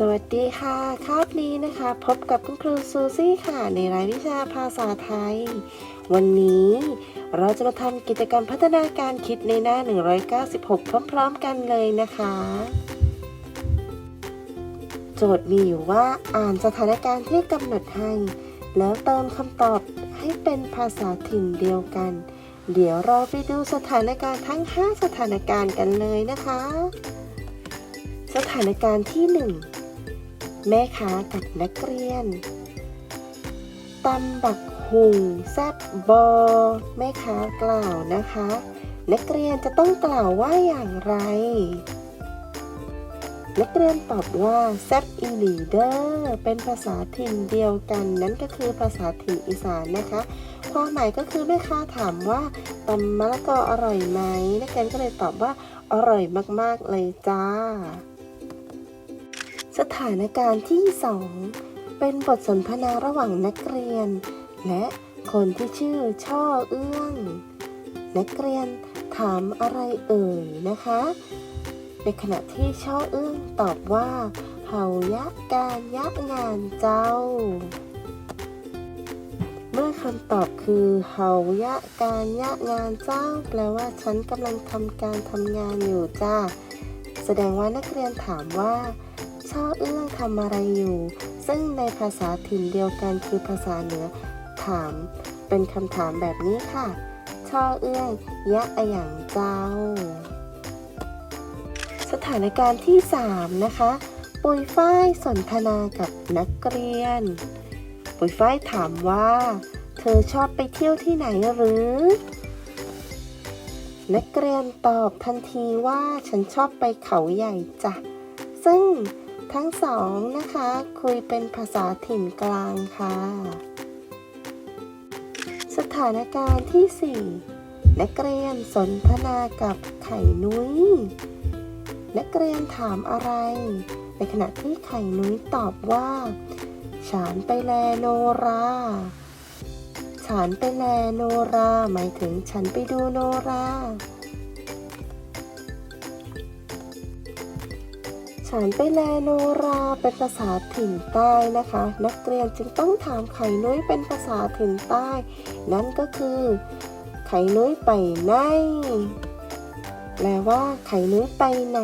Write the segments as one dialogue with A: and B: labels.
A: สวัสดีค่ะคาบนี้นะคะ พบกับคุณครูซูซี่ค่ะ ในรายวิชาภาษาไทย วันนี้เราจะมาทำกิจกรรมพัฒนาการคิดในหน้า 196 พร้อมๆกันเลยนะคะ โจทย์มีอยู่ว่าอ่านสถานการณ์ที่กำหนดให้ แล้วเติมคำตอบให้เป็นภาษาถิ่นเดียวกัน เดี๋ยวเราไปดูสถานการณ์ทั้ง 5 สถานการณ์กันเลยนะคะ สถานการณ์ที่ 1 แม่ค้ากับนักเรียนตำบักหุงแซบบอแม่ค้ากล่าวนะคะ นักเรียนจะต้องกล่าวว่าอย่างไร นักเรียนตอบว่าแซบอีลีเดอร์เป็นภาษาถิ่นเดียวกัน นั่นก็คือภาษาถิ่นอีสานนะคะ ความหมายก็คือแม่ค้าถามว่าตำมะละกออร่อยไหมนักเรียนก็เลยตอบว่าอร่อยมากๆเลยจ้า สถานการณ์ที่ 2 เป็นบทสนทนาระหว่างนักเรียน และคนที่ชื่อช่อเอื้อง นักเรียนถามอะไรเอ่ยนะคะ ในขณะที่ช่อเอื้องตอบว่าเฮายะการยะงานเจ้า เมื่อคำตอบคือเฮายะการยะงานเจ้า แปลว่าฉันกำลังทำการทำงานอยู่จ้าแสดงว่านักเรียนถามว่า ช่อเอื้องทำอะไรอยู่ ซึ่งในภาษาถิ่นเดียวกันคือภาษาเหนือ ถาม เป็นคำถามแบบนี้ค่ะช่อเอื้องยะอะหย่างเจ้า สถานการณ์ที่ 3 นะคะ ปุยฝ้ายสนทนากับนักเรียน ปุยฝ้ายถามว่า เธอชอบไปเที่ยวที่ไหนหรือ นักเรียนตอบทันทีว่าฉันชอบไปเขาใหญ่จ้ะซึ่ง ทั้งสองนะคะ คุยเป็นภาษาถิ่นกลางค่ะ สถานการณ์ที่ 4 นักเรียนสนทนากับไข่นุ้ย นักเรียนถามอะไร ในขณะที่ไข่นุ้ยตอบว่า ฉันไปแลโนราฉันไปแลโนรา หมายถึงฉันไปดูโนรา ฉันไปแลโนราเป็นภาษาถิ่นใต้นะคะ นักเรียนจึงต้องถามไข่นุ้ยเป็นภาษาถิ่นใต้ นั่นก็คือ ไข่นุ้ยไปไหนแปลว่า ไข่นุ้ยไปไหน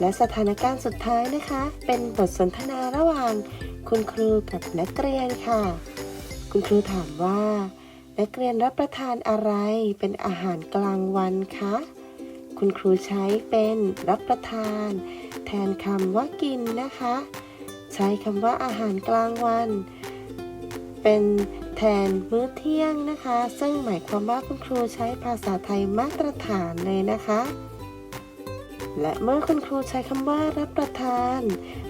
A: และสถานการณ์สุดท้ายนะคะ เป็นบทสนทนาระหว่าง คุณครูกับนักเรียนค่ะ คุณครูถามว่า นักเรียนรับประทานอะไรเป็นอาหารกลางวันคะ คุณครูใช้เป็นรับประทาน แทนคำว่ากินนะคะ ใช้คำว่าอาหารกลางวัน เป็นแทนมื้อเที่ยงนะคะ ซึ่งหมายความว่าคุณครูใช้ภาษาไทยมาตรฐานเลยนะคะ และเมื่อคุณครูใช้คำว่ารับประทาน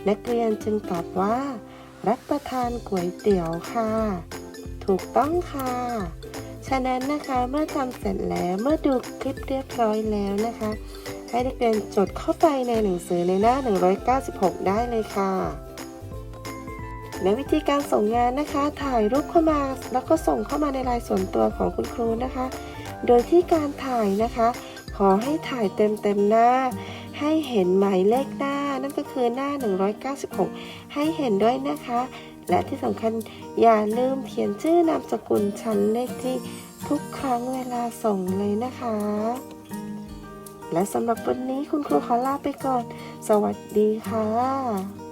A: นักเรียนจึงตอบว่า รับประทานก๋วยเตี๋ยวค่ะ ถูกต้องค่ะ ฉะนั้นนะคะเมื่อทำเสร็จแล้วเมื่อดูคลิปเรียบร้อยแล้วนะคะ ให้นักเรียนจดเข้าไปในหนังสือในหน้า 196 ได้เลยค่ะและวิธีการส่งงานนะคะ ถ่ายรูปเข้ามาแล้วก็ส่งเข้ามาในไลน์ส่วนตัวของคุณครูนะคะ โดยที่การถ่ายนะคะ ขอให้ถ่ายเต็มเต็มหน้า ให้เห็นหมายเลขหน้านั่นก็คือหน้า 196 ให้เห็นด้วยนะคะ และที่สำคัญอย่าลืมเขียนชื่อนามสกุลชั้นเลขที่ทุกครั้งเวลาส่งเลยนะคะ และสำหรับวันนี้คุณครูขอลาไปก่อน สวัสดีค่ะ